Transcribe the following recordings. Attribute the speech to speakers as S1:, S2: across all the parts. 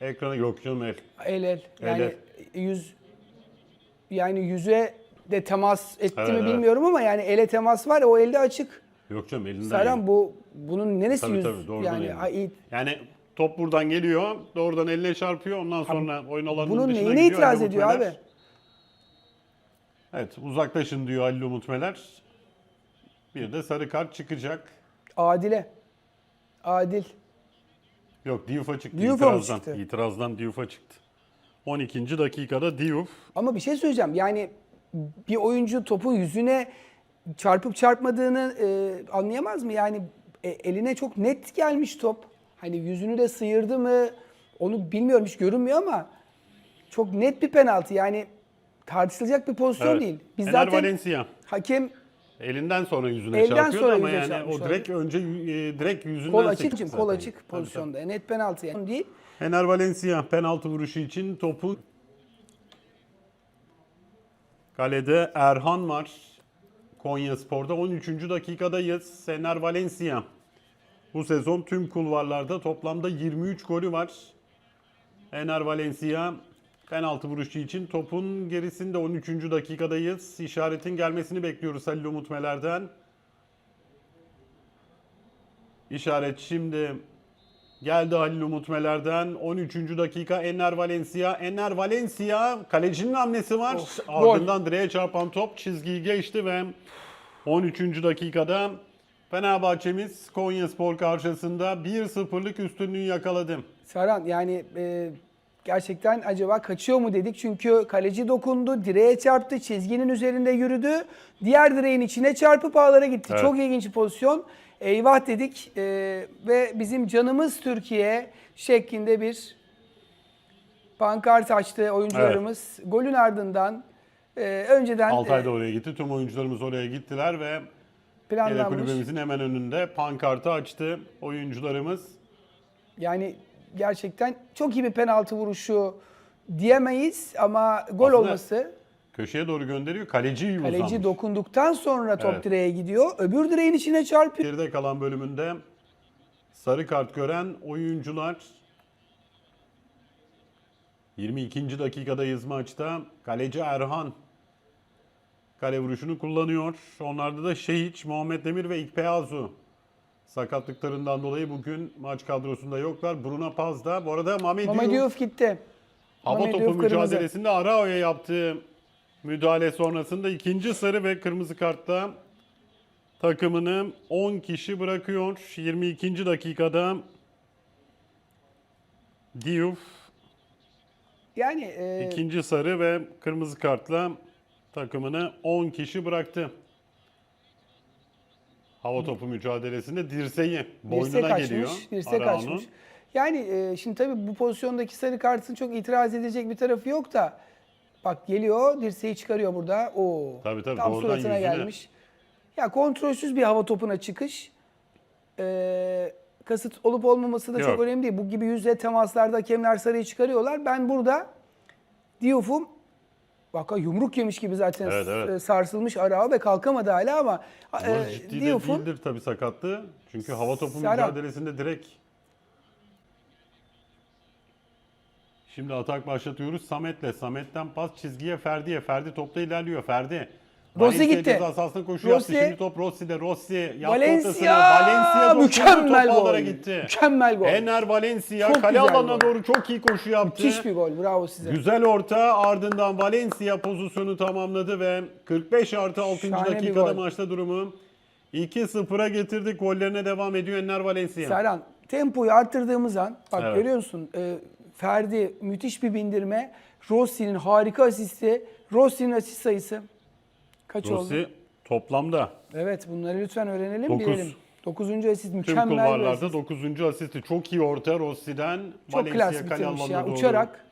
S1: Ekrana yok canım el.
S2: El el. Yani
S1: El
S2: yüz yani yüze de temas etti
S1: Evet,
S2: mi
S1: evet.
S2: bilmiyorum ama yani ele temas var o elde açık.
S1: Yok canım elinden.
S2: Serhan bu bunun neresi
S1: Tabii
S2: yüz?
S1: tabii doğrudan
S2: yani ay-
S1: Yani top buradan geliyor, doğrudan eline çarpıyor. Ondan sonra oyun alanının
S2: bunun
S1: dışına
S2: neyine
S1: gidiyor.
S2: itiraz
S1: Halil
S2: ediyor
S1: Umut Meler.
S2: abi?
S1: Evet uzaklaşın diyor Halil Umut Meler. Bir de sarı kart çıkacak.
S2: Adile. Adil.
S1: Yok Diouf'a çıktı
S2: Diouf'a mı
S1: itirazdan.
S2: çıktı?
S1: İtirazdan Diouf'a çıktı. 12. dakikada Diouf
S2: Ama bir şey söyleyeceğim. Yani bir oyuncu topun yüzüne çarpıp çarpmadığını e, anlayamaz mı? Yani e, eline çok net gelmiş top. Hani yüzünü de sıyırdı mı? Onu bilmiyorum hiç görünmüyor ama çok net bir penaltı. Yani tartışılacak bir pozisyon
S1: Evet.
S2: değil. Biz
S1: Ener
S2: zaten
S1: Valencia.
S2: hakem
S1: elinden sonra yüzüne
S2: Elden sonra
S1: ama
S2: yüzüne
S1: yani
S2: çarpmış
S1: o direkt önce e, direkt yüzünden
S2: kol
S1: sekti
S2: açık,
S1: zaten.
S2: kol açık pozisyonda. Net penaltı yani değil.
S1: Ener Valencia penaltı vuruşu için topu kalede Erhan var. Konya Spor'da 13. dakikadayız. Ener Valencia. Bu sezon tüm kulvarlarda toplamda 23 golü var. Ener Valencia penaltı vuruşu için topun gerisinde 13. dakikadayız. İşaretin gelmesini bekliyoruz Halil Umut Meler'den. İşaret şimdi Geldi Halil Umut Meler'den 13. dakika Enner Valencia. Enner Valencia kalecinin hamlesi var.
S2: Of,
S1: Ardından direğe çarpan top çizgiyi geçti ve 13. dakikada Fenerbahçe'miz Konyaspor karşısında 1-0'lık üstünlüğü yakaladı.
S2: Serhan yani e, gerçekten acaba kaçıyor mu dedik. Çünkü kaleci dokundu, direğe çarptı, çizginin üzerinde yürüdü. Diğer direğin içine çarpıp ağlara gitti.
S1: Evet.
S2: Çok ilginç bir pozisyon. Eyvah dedik e, ve bizim canımız Türkiye şeklinde bir pankart açtı oyuncularımız. Golün ardından e, önceden
S1: Altay da
S2: e,
S1: oraya gitti. Tüm oyuncularımız oraya gittiler ve
S2: planlanmış.
S1: kulübemizin hemen önünde pankartı açtı oyuncularımız.
S2: Yani gerçekten çok iyi bir penaltı vuruşu diyemeyiz ama gol
S1: Aslında
S2: olması
S1: Köşeye doğru gönderiyor. Kaleci iyi
S2: Kaleci
S1: uzanmış.
S2: dokunduktan sonra top
S1: Evet.
S2: direğe gidiyor. Öbür direğin içine çarpıyor.
S1: Geride kalan bölümünde sarı kart gören oyuncular 22. dakikadayız maçta. Kaleci Erhan kale vuruşunu kullanıyor. Onlarda da Şehiç, Muhammed Demir ve İkpeazu sakatlıklarından dolayı bugün maç kadrosunda yoklar. Bruno Paz da. Bu arada Diouf
S2: Diouf gitti.
S1: hava
S2: Mehmet
S1: topu
S2: Diouf kırmızı.
S1: mücadelesinde Arao'ya yaptığı müdahale sonrasında ikinci sarı ve kırmızı kartla takımını 10 kişi bırakıyor. 22. dakikada Diouf
S2: Yani e,
S1: ikinci sarı ve kırmızı kartla takımını 10 kişi bıraktı. Hava topu mücadelesinde dirseği boynuna
S2: dirsek kaçmış.
S1: geliyor.
S2: Dirsek
S1: Arao'nun.
S2: kaçmış. Yani e, şimdi tabii bu pozisyondaki sarı kartın çok itiraz edecek bir tarafı yok da bak geliyor dirseği çıkarıyor burada. Oo.
S1: Tabii, tabii,
S2: Tam suratına
S1: yüzüne.
S2: gelmiş. Ya kontrolsüz bir hava topuna çıkış. E, kasıt olup olmaması da çok
S1: Yok.
S2: önemli değil. Bu gibi yüzle temaslarda hakemler sarıyı çıkarıyorlar. Ben burada Diouf'um Bak yumruk yemiş gibi zaten
S1: Evet, evet.
S2: sarsılmış Arao ve kalkamadı hala ama
S1: Ama
S2: e,
S1: ciddi de
S2: Diouf'un
S1: değildir tabii sakatlığı. Çünkü hava topu
S2: Serhan.
S1: mücadelesinde direkt Şimdi atak başlatıyoruz Samet'le. Samet'ten pas çizgiye Ferdi'ye. Ferdi topta ilerliyor. Ferdi.
S2: Rossi gitti.
S1: ceza sahasına koşu
S2: Rossi.
S1: yaptı. Şimdi top Rossi'de. Rossi yaptı
S2: Valencia.
S1: Valencia
S2: mükemmel gol.
S1: gitti.
S2: Mükemmel gol.
S1: Ener Valencia
S2: Çok
S1: kale alanına
S2: gol.
S1: doğru çok iyi koşu yaptı.
S2: Müthiş bir gol. Bravo size.
S1: Güzel orta ardından Valencia pozisyonu tamamladı ve 45 artı 6.
S2: Şahane
S1: dakikada maçta durumu 2-0'a getirdik. Gollerine devam ediyor Enner Valencia.
S2: Serhan tempoyu arttırdığımız an bak
S1: Evet.
S2: görüyor musun? E, Ferdi müthiş bir bindirme. Rossi'nin harika asisti. Rossi'nin asist sayısı kaç oldu?
S1: Rossi toplamda
S2: Evet bunları lütfen öğrenelim
S1: Dokuz.
S2: bilelim. Dokuzuncu asist
S1: tüm
S2: mükemmel bir
S1: kulvarlarda
S2: asist.
S1: 9. asisti. Çok iyi orta Rossi'den.
S2: Çok
S1: Valencia
S2: klas
S1: kale
S2: bitirmiş
S1: alanına
S2: ya.
S1: doğru
S2: Uçarak.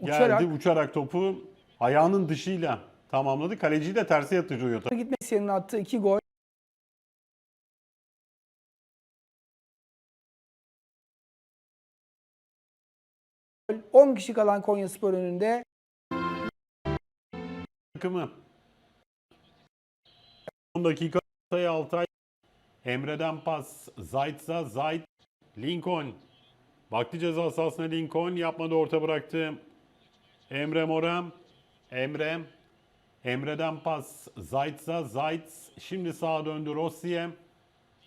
S2: Uçarak.
S1: Geldi uçarak topu ayağının dışıyla tamamladı. Kaleciyi de terse yatırıyor.
S2: Gitmesiye'nin attığı iki gol. Gol. 10 kişi kalan Konyaspor önünde.
S1: takımı. 10 dakika sayı Altay. Emre'den pas. Zayt'sa Zayt. Lincoln. Baktı ceza sahasına Lincoln yapmadı orta bıraktı. Emre Mora. Emre. Emre'den pas Zayt'sa Zayt şimdi sağa döndü Rossi'ye.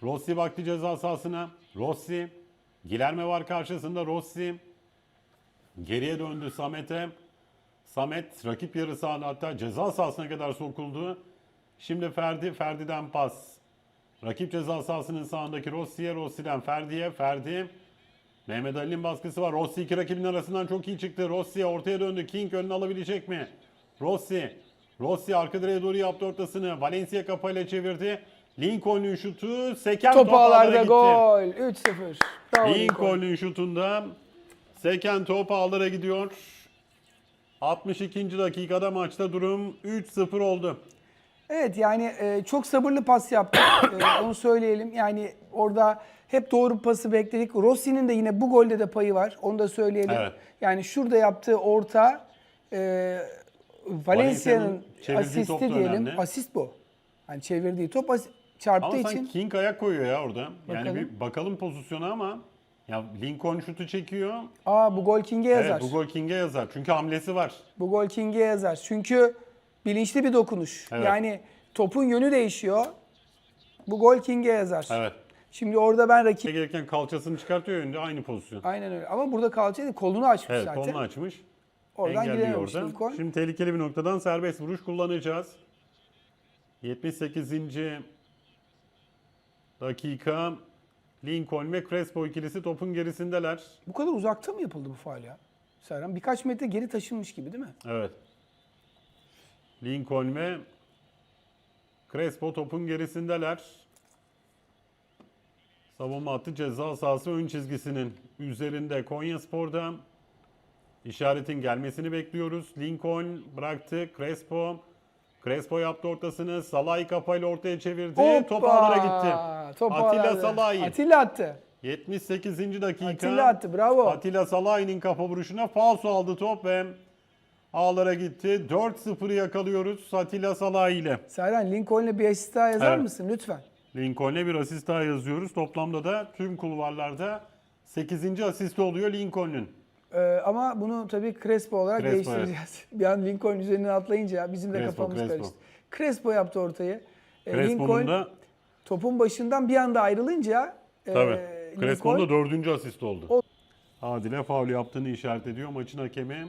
S1: Rossi baktı ceza sahasına. Rossi. Gilerme var karşısında Rossi. Geriye döndü Samet'e. Samet rakip yarı sahada hatta ceza sahasına kadar sokuldu. Şimdi Ferdi, Ferdi'den pas. Rakip ceza sahasının sağındaki Rossi'ye, Rossi'den Ferdi'ye, Ferdi. Mehmet Ali'nin baskısı var. Rossi iki rakibin arasından çok iyi çıktı. Rossi ortaya döndü. King önüne alabilecek mi? Rossi. Rossi arka direğe doğru yaptı ortasını. Valencia kafayla çevirdi. Lincoln'un şutu seken
S2: Top
S1: top
S2: ağlarda
S1: gitti.
S2: gol. 3-0. Bravo Lincoln.
S1: Lincoln'un şutunda seken top ağlara gidiyor. 62. dakikada maçta durum 3-0 oldu.
S2: Evet yani e, çok sabırlı pas yaptık. E, onu söyleyelim. Yani orada hep doğru pası bekledik. Rossi'nin de yine bu golde de payı var. Onu da söyleyelim.
S1: Evet.
S2: Yani şurada yaptığı orta e,
S1: Valencia'nın
S2: Valencia'nın
S1: çevirdiği
S2: asisti
S1: da
S2: diyelim.
S1: önemli.
S2: Asist bu. Yani çevirdiği top as- çarptığı
S1: Ama
S2: için.
S1: sanki King ayak koyuyor ya orada. Yani
S2: Bakalım.
S1: bir bakalım pozisyona ama ya Lincoln şutu çekiyor.
S2: Aa bu gol King'e yazar.
S1: Evet bu gol King'e yazar. Çünkü hamlesi var.
S2: Bu gol King'e yazar. Çünkü bilinçli bir dokunuş.
S1: Evet.
S2: Yani topun yönü değişiyor. Bu gol King'e yazar.
S1: Evet.
S2: Şimdi orada ben rakip...
S1: Gelirken kalçasını çıkartıyor önünde aynı pozisyon.
S2: Aynen öyle. Ama burada kalça değil, kolunu açmış
S1: Evet
S2: zaten.
S1: kolunu açmış.
S2: Oradan
S1: orada.
S2: Lincoln.
S1: Şimdi tehlikeli bir noktadan serbest vuruş kullanacağız. 78. dakika Lincoln ve Crespo ikilisi topun gerisindeler.
S2: Bu kadar uzakta mı yapıldı bu faal ya? Serhan birkaç metre geri taşınmış gibi değil mi?
S1: Evet. Lincoln ve Crespo topun gerisindeler. Savunma hattı ceza sahası ön çizgisinin üzerinde Konya Spor'da. İşaretin gelmesini bekliyoruz. Lincoln bıraktı. Crespo. Crespo yaptı ortasını. Salay kafayla ortaya çevirdi. Top
S2: Hoppa!
S1: ağlara gitti.
S2: Top
S1: Atilla
S2: ağlarda.
S1: Salay.
S2: Atilla attı.
S1: 78. dakika.
S2: Atilla attı, bravo.
S1: Atilla Salay'ın kafa vuruşuna falso aldı top ve ağlara gitti. 4-0'ı yakalıyoruz Atilla Salay ile.
S2: Serhan Lincoln'le bir asist daha yazar
S1: Evet.
S2: mısın lütfen?
S1: Lincoln'e bir asist daha yazıyoruz. Toplamda da tüm kulvarlarda 8. asisti oluyor Lincoln'un.
S2: Ee, ama bunu tabii Crespo olarak
S1: Crespo,
S2: değiştireceğiz. Bir an Lincoln üzerinden atlayınca bizim de
S1: Crespo,
S2: kafamız
S1: Crespo.
S2: karıştı. Crespo yaptı ortayı. Ee,
S1: Crespo'nun
S2: Lincoln
S1: da
S2: topun başından bir anda ayrılınca e,
S1: tabii. Crespo'nun da
S2: Lincoln
S1: 4. asist oldu.
S2: O-
S1: Adile faul yaptığını işaret ediyor maçın hakemi.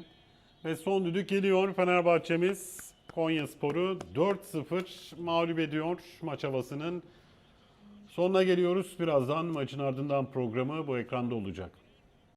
S1: Ve son düdük geliyor. Fenerbahçe'miz Konya Sporu 4-0 mağlup ediyor maç havasının. Sonuna geliyoruz. Birazdan maçın ardından programı bu ekranda olacak.